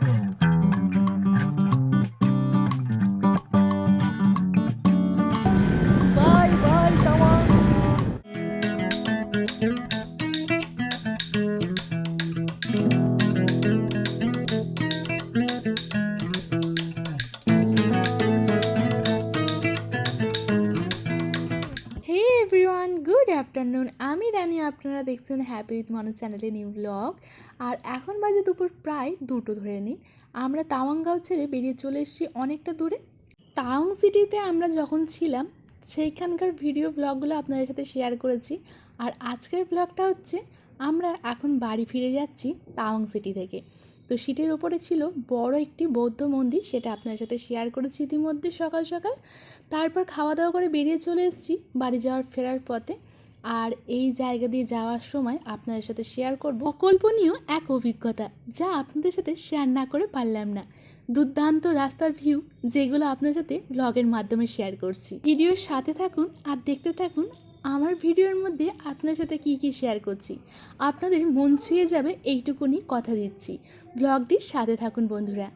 By আপনারা দেখছেন happy with মানুষ চ্যানেলে নিউ ব্লগ আর এখন বাজে দুপুর প্রায় দুটো ধরে নিন। আমরা তাওয়াংগাঁও ছেড়ে বেরিয়ে চলে এসেছি অনেকটা দূরে। তাওয়াং সিটিতে আমরা যখন ছিলাম, সেইখানকার ভিডিও ব্লগগুলো আপনাদের সাথে শেয়ার করেছি। আর আজকের ব্লগটা হচ্ছে, আমরা এখন বাড়ি ফিরে যাচ্ছি তাওয়াং সিটি থেকে। তো সিটির ওপরে ছিল বড় একটি বৌদ্ধ মন্দির, সেটা আপনাদের সাথে শেয়ার করেছি ইতিমধ্যে সকাল সকাল। তারপর খাওয়া দাওয়া করে বেরিয়ে চলে এসেছি বাড়ি যাওয়ার ফেরার পথে। আর এই জায়গা দিয়ে যাওয়ার সময় আপনাদের সাথে শেয়ার করব অকল্পনীয় এক অভিজ্ঞতা যা আপনাদের সাথে শেয়ার না করে পারলাম না। দুর্দান্ত রাস্তার ভিউ যেগুলো আপনার সাথে ব্লগের মাধ্যমে শেয়ার করছি। ভিডিওর সাথে থাকুন আর দেখতে থাকুন আমার ভিডিওর মধ্যে আপনার সাথে কি কি শেয়ার করছি। আপনাদের মন ছুঁয়ে যাবে এইটুকুনি কথা দিচ্ছি। ব্লগটির সাথে থাকুন বন্ধুরা।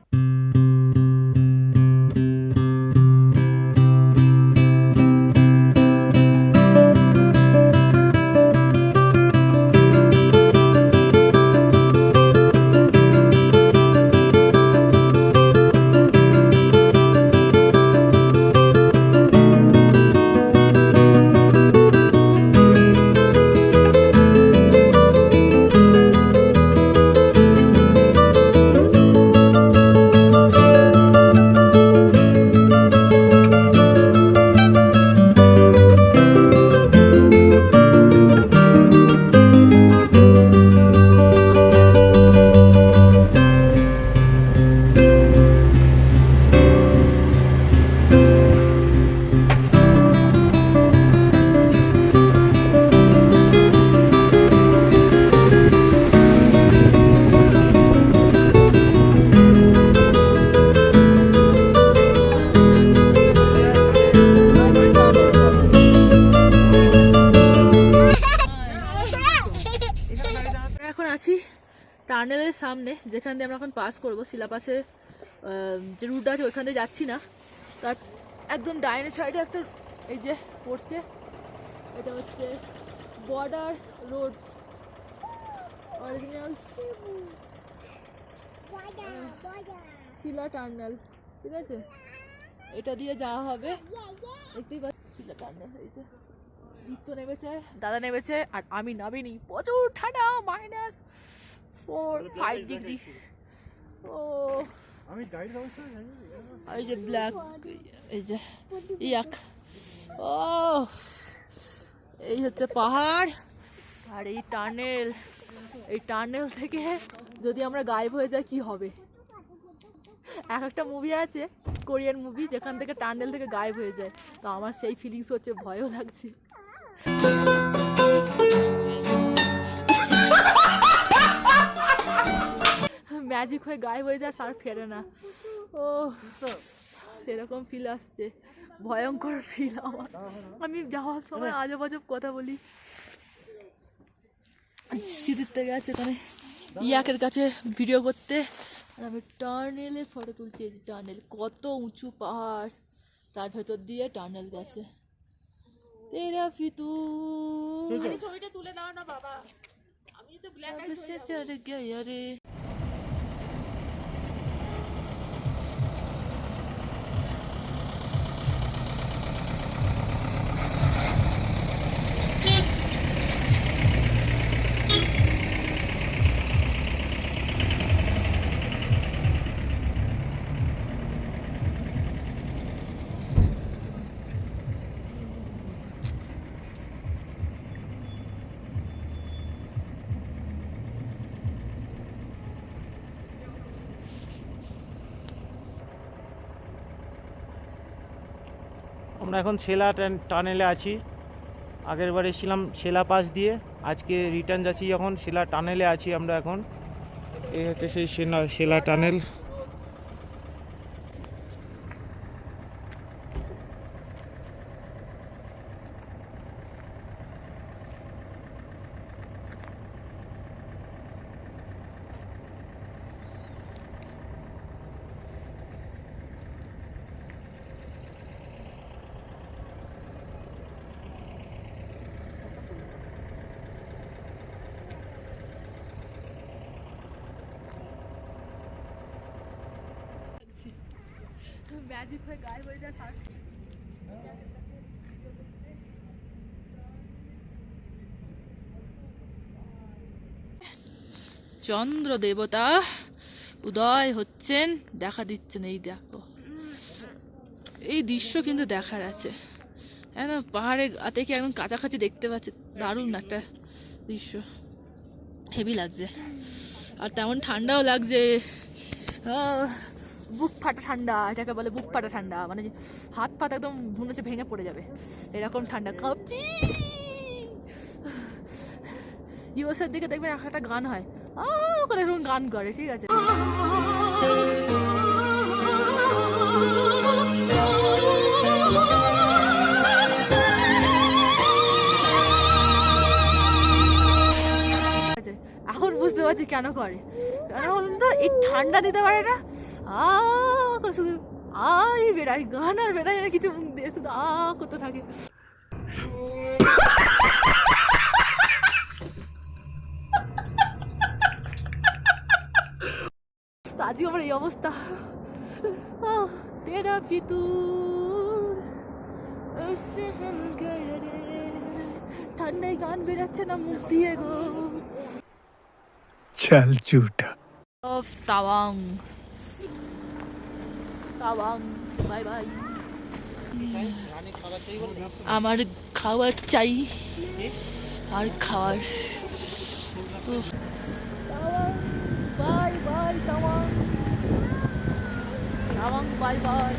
টানেলের সামনে যেখান দিয়ে আমরা এখন পাস করব শিলাপাসের যে রুট আছে ওইখান দিয়ে যাচ্ছি না। তার একদম ডাইনের সাইডে একটা এই যে পড়ছে এটা হচ্ছে border road original Sela tunnel ঠিক আছে? এটা দিয়ে যাওয়া হবে। দেখতেই পাচ্ছি শিলা টার্নেল এই যে। বৃত্ত নেমেছে দাদা নেমেছে আর আমি নামিনি। প্রচুর ঠান্ডা মাইনাস ফোর ফাইভ ডিগ্রি ও আমি এই যে ব্ল্যাক এই যে ইয়াক ও এই হচ্ছে পাহাড় আর এই টানেল এই টানেল থেকে যদি আমরা গায়েব হয়ে যাই কি হবে? এক একটা মুভি আছে কোরিয়ান মুভি যেখান থেকে টানেল থেকে গায়েব হয়ে যায়। তো আমার সেই ফিলিংস হচ্ছে ভয়ও লাগছে। ম্যাজিক হয়ে গায়েব হয়ে যায় আর ফেরে না। ও সেরকম ফিল আসছে। ভয়ঙ্কর ফিল আমার। আমি যাওয়ার সময় আজব আজব কথা বলি। সিঁড়ির থেকে আছে এখানে। ইয়াকের কাছে ভিডিও করতে। আর আমি টার্নেলের ফটো তুলছি এই টার্নেল কত উঁচু পাহাড়। তার ভেতর দিয়ে টার্নেল গেছে। তেরা ফিতু ছবিটা তুলে দাও না বাবা। আমি তো ব্ল্যাক চড় গয়া আমরা এখন সেলা টান- টানেলে আছি। আগের বারে ছিলাম সেলা পাস দিয়ে, আজকে রিটার্ন যাচ্ছি যখন সেলা টানেলে আছি আমরা এখন। এই হচ্ছে সেই সেলা সেলা টানেল। ম্যাজিক হয়ে গায়ে হয়ে যায় চন্দ্র দেবতা উদয় হচ্ছেন, দেখা দিচ্ছেন এই দেখো। এই দৃশ্য কিন্তু দেখার আছে। একদম পাহাড়ে গা থেকে একদম কাছাকাছি দেখতে পাচ্ছে, দারুণ একটা দৃশ্য। হেভি লাগছে। আর তেমন ঠান্ডাও লাগছে। বুক ফাটা ঠান্ডা, এটাকে বলে বুক ফাটা ঠান্ডা মানে হাত পাত একদম মনে হচ্ছে ভেঙে পড়ে যাবে। এরকম ঠান্ডা, কাঁপছি। ইউএসের দিকে দেখবেন একটা গান হয়। করে এরকম গান করে, ঠিক আছে। এখন বুঝতে পারছি কেন করে। বলুন তো এই ঠান্ডা দিতে পারে না। আ শুধু আই বেড়াই গান আর বেড়াই আর কিছু মুখ দিয়ে শুধু আ করতে থাকে আজকে আমার এই অবস্থা তেরা ফিতুর ঠান্ডায় গান বেরাচ্ছে না মুখ দিয়ে গো চাল চুটা অফ তাওয়াং আমার খাবার চাই আর খাবার উফ। Tawang bye bye Tawang Tawang bye bye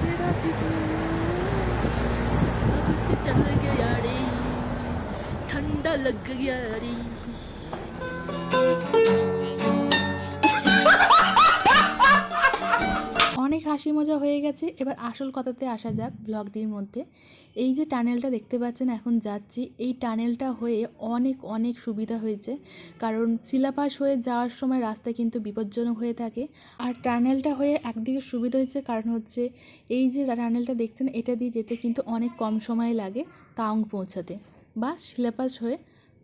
तेरा फितूर अब से चल गया रे ठंडा लग गया रे হাসি মজা হয়ে গেছে। এবার আসল কথাতে আসা যাক ব্লগটির মধ্যে। এই যে টানেলটা দেখতে পাচ্ছেন, এখন যাচ্ছি। এই টানেলটা হয়ে অনেক অনেক সুবিধা হয়েছে। কারণ শিলাপাস হয়ে যাওয়ার সময় রাস্তা কিন্তু বিপজ্জনক হয়ে থাকে। আর টানেলটা হয়ে একদিকে সুবিধা হয়েছে, কারণ হচ্ছে এই যে টানেলটা দেখছেন, এটা দিয়ে যেতে কিন্তু অনেক কম সময় লাগে তাওং পৌঁছাতে বা শিলাপাস হয়ে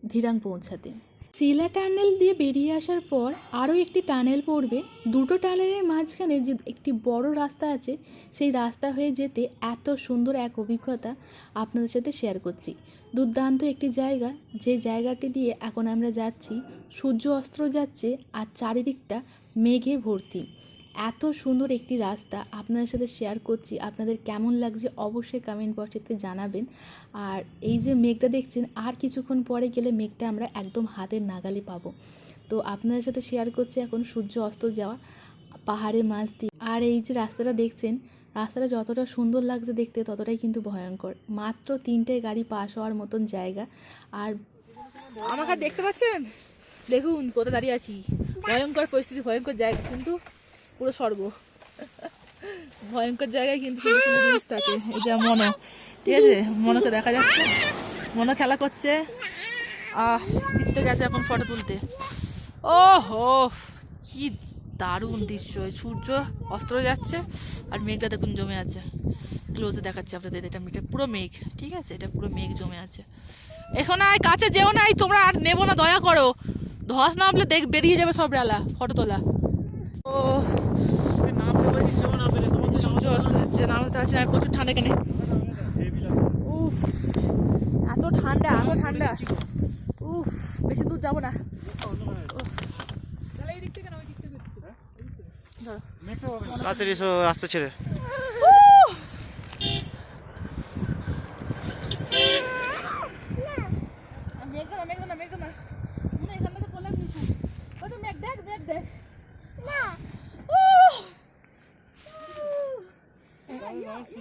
ধীরাং পৌঁছাতে। শিলা টানেল দিয়ে বেরিয়ে আসার পর আরও একটি টানেল পড়বে। দুটো টানেলের মাঝখানে যে একটি বড় রাস্তা আছে, সেই রাস্তা হয়ে যেতে এত সুন্দর এক অভিজ্ঞতা আপনাদের সাথে শেয়ার করছি। দুর্দান্ত একটি জায়গা, যে জায়গাটি দিয়ে এখন আমরা যাচ্ছি, সূর্য অস্ত্র যাচ্ছে আর চারিদিকটা মেঘে ভর্তি। এত সুন্দর একটি রাস্তা আপনাদের সাথে শেয়ার করছি। আপনাদের কেমন লাগছে অবশ্যই কমেন্ট বক্সেতে জানাবেন। আর এই যে মেঘটা দেখছেন, আর কিছুক্ষণ পরে গেলে মেঘটা আমরা একদম হাতের নাগালে পাবো। তো আপনাদের সাথে শেয়ার করছি এখন সূর্য অস্ত যাওয়া পাহাড়ের মাঝ দিয়ে। আর এই যে রাস্তাটা দেখছেন, রাস্তাটা যতটা সুন্দর লাগছে দেখতে ততটাই কিন্তু ভয়ঙ্কর। মাত্র তিনটে গাড়ি পাশ হওয়ার মতন জায়গা। আর আমাকে দেখতে পাচ্ছেন? দেখুন, কোথায় দাঁড়িয়ে আছি। ভয়ঙ্কর পরিস্থিতি, ভয়ঙ্কর জায়গা। কিন্তু পুরো স্বর্গ ভয়ঙ্কর জায়গায় কিন্তু জিনিস থাকে। এই যে মনো, ঠিক আছে? মনোকে দেখা যাচ্ছে। মনো খেলা করছে। আহ দিতে গেছে এখন ফটো তুলতে। ও হো কি দারুণ দৃশ্য। সূর্য অস্ত্র যাচ্ছে আর মেঘটা দেখুন জমে আছে। ক্লোজে দেখাচ্ছে আপনাদের। এটা এটা পুরো মেঘ, ঠিক আছে? এটা পুরো মেঘ জমে আছে। এসো না কাছে যেও নাই তোমরা আর নেব না, দয়া করো। ধস না নামলে দেখ, বেরিয়ে যাবে সব ডালা ফটো তোলা। ও সূর্য অস্ত যাচ্ছে নামতে আছে আর প্রচুর ঠান্ডা কেনে। উফ এত ঠান্ডা এত ঠান্ডা। উফ বেশি দূর যাব না। তাড়াতাড়ি এসো রাস্তা ছেড়ে মেঘ না মেঘ না মেঘ না মনে এখান থেকে পড়লাম কিছু ওই তো মেঘ দেখ মেঘ দেখ না আমাকে যেতে দাম হয়ে যাবে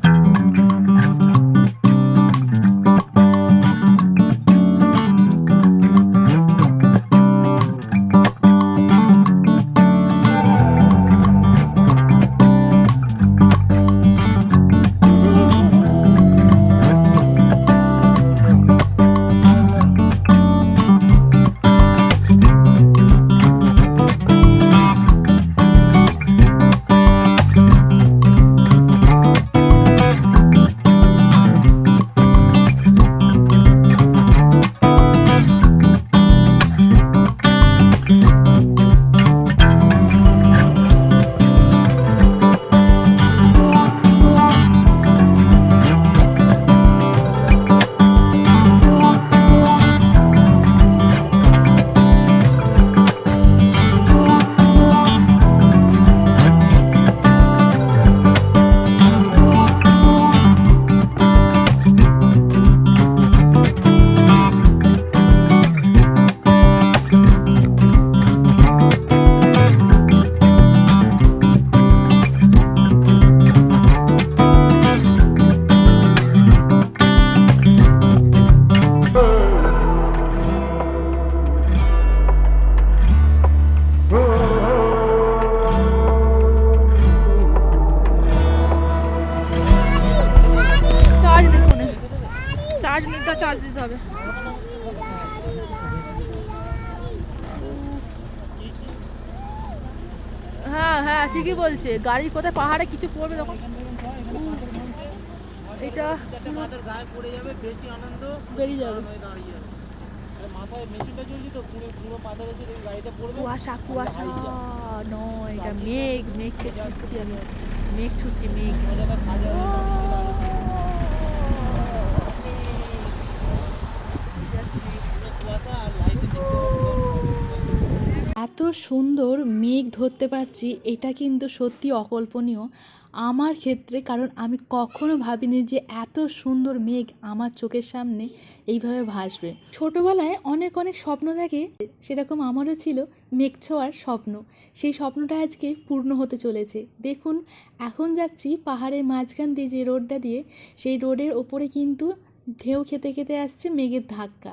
হ্যাঁ হ্যাঁ ঠিকই বলছে। গাড়ি কোথায় পাহাড়ে কিছু পড়বে তখন। এটা বেরিয়ে যাবে। কুয়াশা কুয়াশা। নয় এটা মেঘ মেঘকে ছুটছি। আমি মেঘ ছুটছি, মেঘ। কুয়াশা আর লাইটে এত সুন্দর মেঘ ধরতে পারছি, এটা কিন্তু সত্যি অকল্পনীয় আমার ক্ষেত্রে, কারণ আমি কখনো ভাবিনি যে এত সুন্দর মেঘ আমার চোখের সামনে এইভাবে ভাসবে। ছোটোবেলায় অনেক অনেক স্বপ্ন থাকে সেরকম আমারও ছিল মেঘ ছোঁয়ার স্বপ্ন। সেই স্বপ্নটা আজকে পূর্ণ হতে চলেছে। দেখুন, এখন যাচ্ছি পাহাড়ের মাঝখান দিয়ে যে রোডটা দিয়ে, সেই রোডের ওপরে কিন্তু ঢেউ খেতে খেতে আসছে মেঘের ধাক্কা।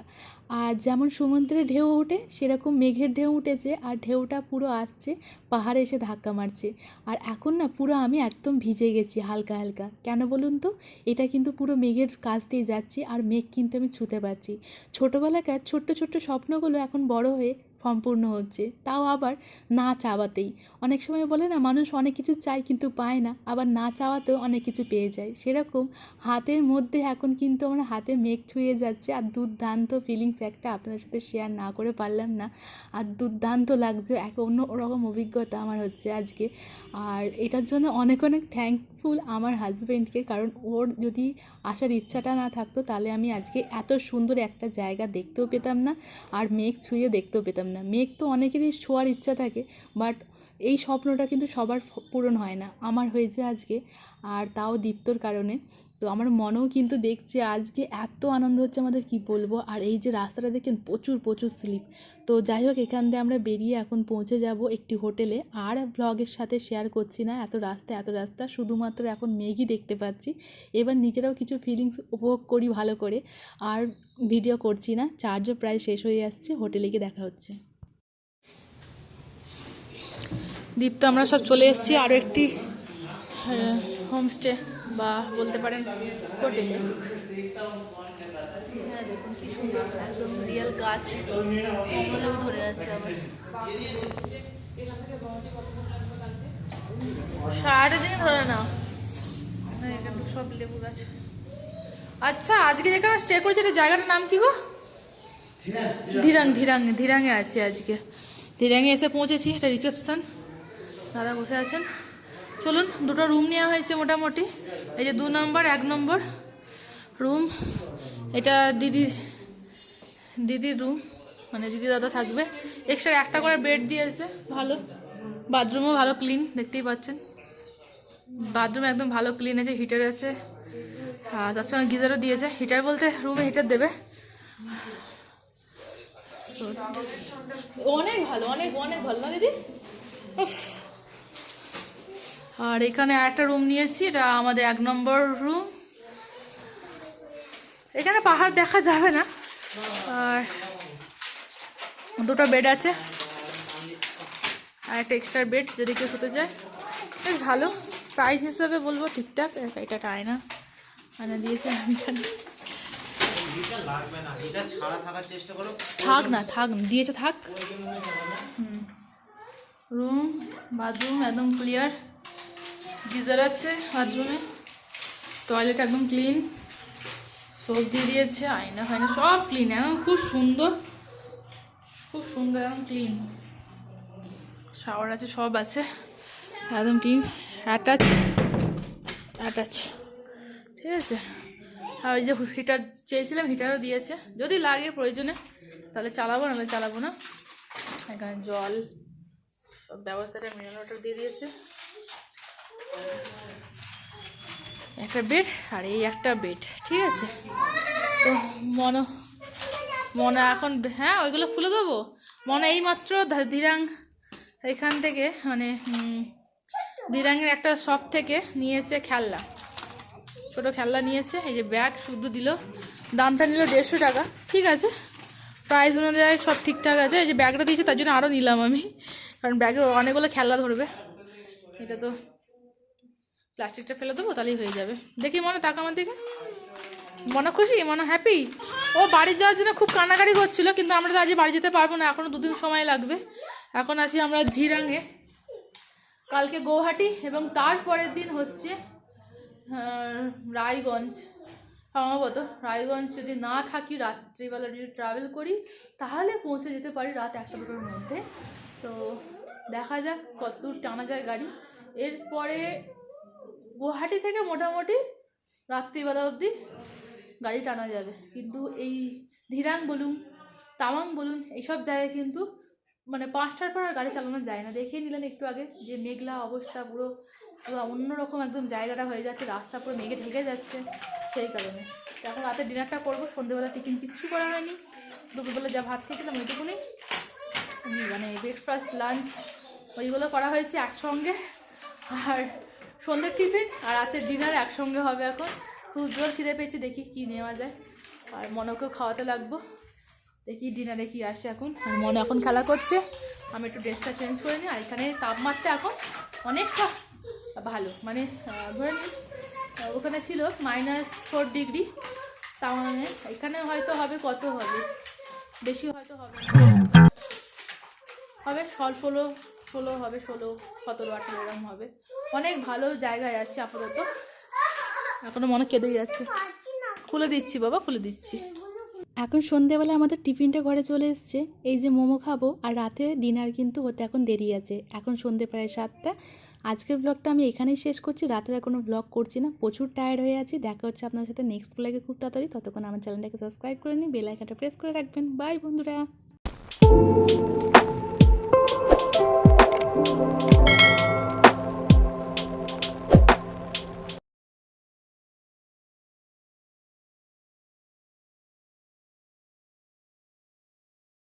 আর যেমন সমুদ্রে ঢেউ ওঠে, সেরকম মেঘের ঢেউ উঠেছে আর ঢেউটা পুরো আসছে, পাহাড়ে এসে ধাক্কা মারছে। আর এখন না পুরো আমি একদম ভিজে গেছি হালকা হালকা। কেন বলুন তো? এটা কিন্তু পুরো মেঘের কাছ দিয়ে যাচ্ছি আর মেঘ কিন্তু আমি ছুঁতে পারছি। ছোটোবেলাকার ছোট্ট ছোট্ট স্বপ্নগুলো এখন বড় হয়ে সম্পূর্ণ হচ্ছে। তাও আবার না চাওয়াতেই। অনেক সময় বলে না, মানুষ অনেক কিছু চায় কিন্তু পায় না। আবার না চাওয়াতেও অনেক কিছু পেয়ে যায়। সেরকম হাতের মধ্যে এখন কিন্তু আমার হাতে মেঘ ছুঁয়ে যাচ্ছে আর দুর্দান্ত ফিলিংস একটা আপনাদের সাথে শেয়ার না করে পারলাম না। আর দুর্দান্ত লাগছে, এক অন্য রকম অভিজ্ঞতা আমার হচ্ছে আজকে। আর এটার জন্য অনেক অনেক থ্যাঙ্কফুল আমার হাজব্যান্ডকে কারণ ওর যদি আসার ইচ্ছাটা না থাকতো, তাহলে আমি আজকে এত সুন্দর একটা জায়গা দেখতেও পেতাম না, আর মেঘ ছুঁয়ে দেখতেও পেতাম না। মেঘ তো অনেকেরই শোয়ার ইচ্ছা থাকে বাট এই স্বপ্নটা কিন্তু সবার পূরণ হয় না। আমার হয়েছে আজকে আর তাও দীপ্তর কারণে। তো আমার মনেও কিন্তু দেখছে আজকে এত আনন্দ হচ্ছে আমাদের, কি বলব? আর এই যে রাস্তাটা দেখছেন, প্রচুর প্রচুর স্লিপ। তো যাই হোক, এখান দিয়ে আমরা বেরিয়ে এখন পৌঁছে যাব একটি হোটেলে। আর ব্লগের সাথে শেয়ার করছি না, এত রাস্তা এত রাস্তা। শুধুমাত্র এখন মেঘই দেখতে পাচ্ছি। এবার নিজেরাও কিছু ফিলিংস উপভোগ করি ভালো করে। আর ভিডিও করছি না চার্জও প্রায় শেষ হয়ে আসছে। হোটেলে গিয়ে দেখা হচ্ছে। দীপ্ত আমরা সব চলে এসেছি আরও একটি হোমস্টে বা বলতে পারেন হোটেল হ্যাঁ দেখুন কি সুন্দর একদম রিয়েল গাছ। ধরে আছে আবার। সারাটা দিন ধরে নাও। হ্যাঁ তো সব লেবু গাছ। আচ্ছা আজকে যেখানে স্টে করেছি এটা জায়গাটার নাম কি গো? ধীরাং ধীরাং। ধীরাঙে আছি আজকে। ধীরাঙে এসে পৌঁছেছি এটা রিসেপশন দাদা বসে আছেন। চলুন, দুটো রুম নেওয়া হয়েছে মোটামুটি। এই যে দু নম্বর এক নম্বর রুম এটা দিদি, দিদির রুম মানে দিদি দাদা থাকবে। এক্সট্রা একটা করে বেড দিয়েছে, ভালো। বাথরুমও ভালো ক্লিন দেখতেই পাচ্ছেন। বাথরুম একদম ভালো ক্লিন আছে হিটার আছে। আর তার সঙ্গে গিজারও দিয়েছে। হিটার বলতে রুমে হিটার দেবে। অনেক ভালো, অনেক অনেক ভালো না দিদি। আর এখানে আরেকটা রুম নিয়েছি এটা আমাদের এক নম্বর রুম এখানে পাহাড় দেখা যাবে না। আর দুটো বেড আছে। আর একটা এক্সট্রা বেড যদি কেউ শুতে চায়। বেশ ভালো। প্রাইস হিসাবে বলব ঠিকঠাক এটা- একটা আয়না আয়না দিয়েছে থাক না থাক দিয়েছে থাক। রুম বাথরুম একদম ক্লিয়ার গিজার আছে বাথরুমে। টয়লেট একদম ক্লিন সোপ দিয়ে দিয়েছে, আয়না ফায়না সব ক্লিন একদম খুব সুন্দর। খুব সুন্দর, একদম ক্লিন শাওয়ার আছে, সব আছে। একদম ক্লিন অ্যাটাচ অ্যাটাচ ঠিক আছে? আর ওই যে হিটার চেয়েছিলাম হিটারও দিয়েছে। যদি লাগে প্রয়োজনে, তাহলে চালাবো, নাহলে চালাবো না। এখানে জল, সব ব্যবস্থাটা মিনারেল ওয়াটার দিয়ে দিয়েছে। একটা বেড আর এই একটা বেড ঠিক আছে? তো মনে মনে এখন হ্যাঁ ওইগুলো খুলে দেবো? মনে এইমাত্র ধা- ধীরাং এখান থেকে মানে ধীরাঙের একটা শপ থেকে নিয়েছে খেলনা। ছোটো খেলনা নিয়েছে, এই যে ব্যাগ শুদ্ধ দিল, দামটা নিল দেড়শো টাকা, ঠিক আছে? প্রাইস অনুযায়ী সব ঠিকঠাক আছে, এই যে ব্যাগটা দিয়েছে, তার জন্য আরও নিলাম আমি, কারণ ব্যাগে অনেকগুলো খেলনা ধরবে। এটা তো প্লাস্টিকটা ফেলে দেবো, তাহলেই হয়ে যাবে। দেখি মনে তাকা আমার দিকে। মনে খুশি? মনে হ্যাপি ও বাড়ি যাওয়ার জন্য খুব কান্নাকাটি করছিল, কিন্তু আমরা তো আজ বাড়ি যেতে পারব না, এখনও দুদিন সময় লাগবে। এখন আছি আমরা ঝিরাঙে। কালকে গৌহাটি, এবং তারপরের দিন হচ্ছে রায়গঞ্জ। সম্ভবত রায়গঞ্জ যদি না থাকি, রাত্রিবেলা যদি ট্রাভেল করি, তাহলে পৌঁছে যেতে পারি রাত একটা দুটোর মধ্যে। তো দেখা যাক কত দূর টানা যায় গাড়ি। এরপরে গুয়াহাটি থেকে মোটামুটি রাত্রিবেলা অবধি গাড়ি টানা যাবে। কিন্তু এই ধীরাং বলুন, তামাং বলুন, এইসব জায়গায় কিন্তু মানে পাঁচটার পর আর গাড়ি চালানো যায় না। দেখিয়ে নিলেন একটু আগে যে মেঘলা অবস্থা পুরো পুরো অন্যরকম একদম জায়গাটা হয়ে যাচ্ছে, রাস্তা পুরো মেঘে ঢেকে যাচ্ছে সেই কারণে। এখন রাতে ডিনারটা করব সন্ধ্যেবেলা টিফিন কিচ্ছু করা হয়নি। দুপুরবেলা যা ভাত খেয়েছিলাম ওইটুকুনি। মানে ব্রেকফাস্ট লাঞ্চ ওইগুলো করা হয়েছে একসঙ্গে। আর সন্ধ্যের টিফিন আর রাতের ডিনার একসঙ্গে হবে এখন। খুব জোর খিদে পেয়েছি, দেখি কি নেওয়া যায়। আর মনেকেও খাওয়াতে লাগবো। দেখি ডিনারে কি আসে এখন। আর মনে এখন খেলা করছে। আমি একটু ড্রেসটা চেঞ্জ করে নিই। আর এখানে তাপমাত্রা এখন অনেকটা ভালো। মানে ধরে নিন ওখানে ছিল মাইনাস ফোর ডিগ্রি তার মানে এখানে হয়তো হবে, কত হবে? বেশি হয়তো হবে হবে ষোলো ষোলো হবে, ষোলো, সতেরো, আঠেরো, এরকম হবে। অনেক ভালো জায়গায় আছে আপাতত। এখনও মনে কেঁদেই যাচ্ছে। খুলে দিচ্ছি বাবা, খুলে দিচ্ছি। এখন সন্ধেবেলা আমাদের টিফিনটা ঘরে চলে এসছে। এই যে মোমো খাব, আর রাতে ডিনার কিন্তু হতে এখন দেরি আছে। এখন সন্ধে প্রায় সাতটা। আজকের ব্লগটা আমি এখানেই শেষ করছি। রাতের আর কোনো ব্লগ করছি না। প্রচুর টায়ার্ড হয়ে আছি। দেখা হচ্ছে আপনার সাথে নেক্সট ব্লগে খুব তাড়াতাড়ি। ততক্ষণ আমার চ্যানেলটাকে সাবস্ক্রাইব করে নিন বেল আইকনটা প্রেস করে রাখবেন। বাই বন্ধুরা। thank you